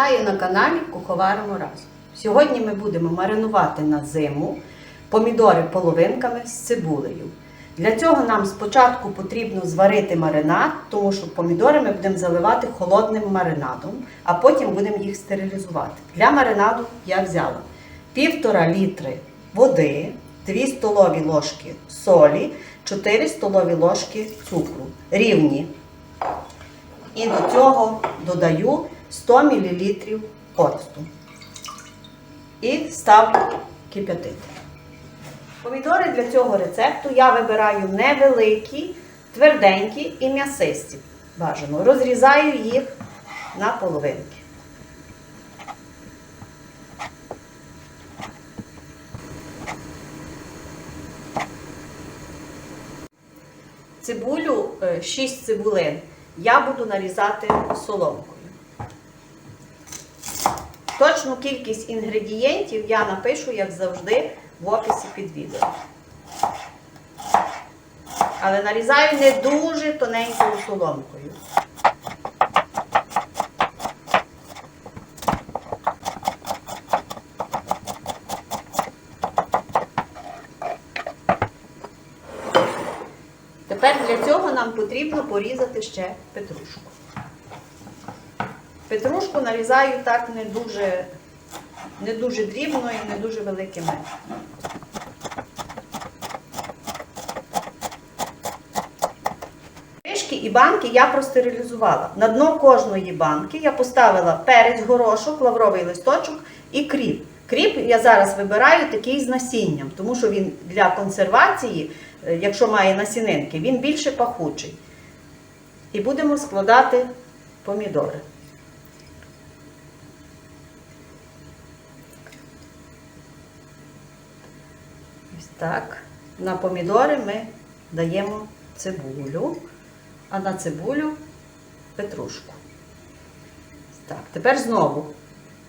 Вітаю на каналі Куховаримо разом. Сьогодні ми будемо маринувати на зиму помідори половинками з цибулею. Для цього нам спочатку потрібно зварити маринад, тому що помідори ми будемо заливати холодним маринадом, а потім будемо їх стерилізувати. Для маринаду я взяла півтора літри води, 2 столові ложки солі, 4 столові ложки цукру. Рівні. І до цього додаю 100 мл оцту. І ставлю кип'ятити. Помідори для цього рецепту я вибираю невеликі, тверденькі і м'ясисті. Бажано. Розрізаю їх на половинки. Цибулю, 6 цибулин, я буду нарізати соломкою. Точну кількість інгредієнтів я напишу, як завжди, в описі під відео. Але нарізаю не дуже тоненькою соломкою. Тепер для цього нам потрібно порізати ще петрушку. Петрушку нарізаю так не дуже, не дуже дрібно і не дуже великими. Кришки і банки я простерилізувала. На дно кожної банки я поставила перець, горошок, лавровий листочок і кріп. Кріп я зараз вибираю такий з насінням, тому що він для консервації, е, якщо має насінинки, він більше пахучий. І будемо складати помідори. Ось так. На помідори ми даємо цибулю, а на цибулю петрушку. Так, тепер знову.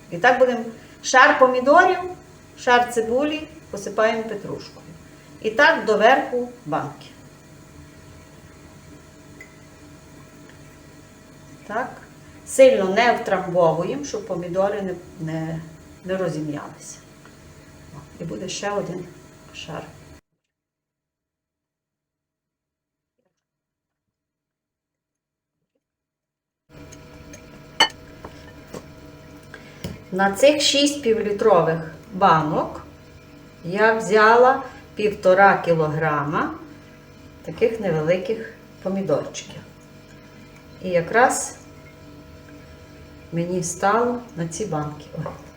І так будемо шар помідорів, шар цибулі посипаємо петрушкою. І так до верху банки. Так. Сильно не втрамбовуємо, щоб помідори не, не, не розім'ялися. І буде ще один шар. На цих 6 півлітрових банок я взяла півтора кілограма таких невеликих помідорчиків. І якраз мені стало на ці банки. Ой.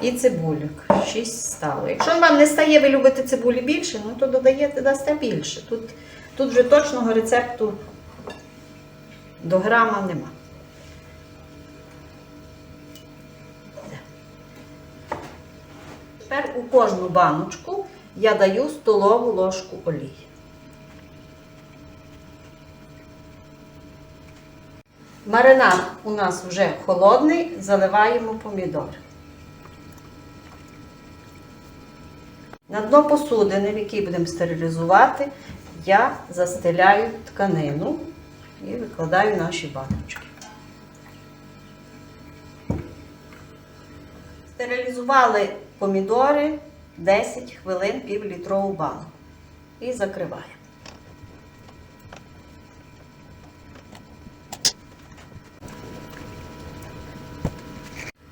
І цибулюк 6 стало. Якщо вам не стає, ви любите цибулі більше, ну то додаєте, дасте більше. Тут, тут вже точного рецепту до грама нема. Тепер у кожну баночку я даю столову ложку олії. Маринад у нас вже холодний, заливаємо помідори. На дно посудини, в якій будемо стерилізувати, я застеляю тканину і викладаю наші баночки. Стерилізували помідори 10 хвилин півлітрову банку. І закриваємо.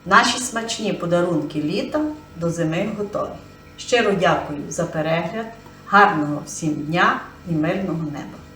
Наші смачні подарунки літа до зими готові. Щиро дякую за перегляд, гарного всім дня і мирного неба!